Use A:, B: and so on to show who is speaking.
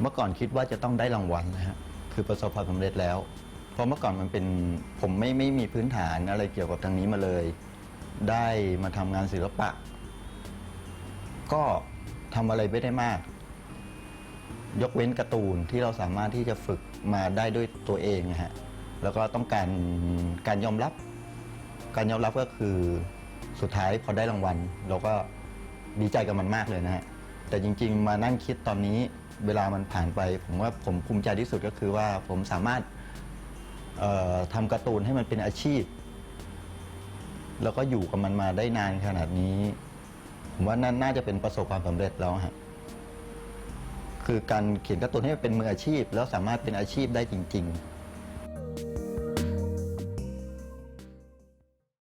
A: เมื่อก่อนคิดว่าจะต้องได้รางวัลนะฮะคือประสบความสำเร็จแล้ว เพราะเมื่อก่อนมันเป็นผมไม่ไม่มีพื้นฐานอะไรเกี่ยวกับทางนี้มาเลย ได้มาทำงานศิลปะ ก็ทำอะไรไม่ได้มาก ยกเว้นการ์ตูนที่เราสามารถที่จะฝึกมาได้ด้วยตัวเองนะฮะแล้วก็ต้องการการยอมรับ การยอมรับก็คือสุดท้ายพอได้รางวัล เราก็ดีใจกับมันมากเลยนะฮะแต่จริง ๆ มานั่งคิดตอนนี้ เวลามันผ่านไป ผมว่าผมภูมิใจที่สุดก็คือว่าผมสามารถทำการ์ตูนให้มันเป็นอาชีพ แล้วก็อยู่กับมันมาได้นานขนาดนี้ ผมว่านั่นน่าจะเป็นประสบความสำเร็จแล้วฮะคือการเขียนการ์ตูนให้มันเป็นมืออาชีพ แล้วสามารถเป็นอาชีพได้จริง ๆ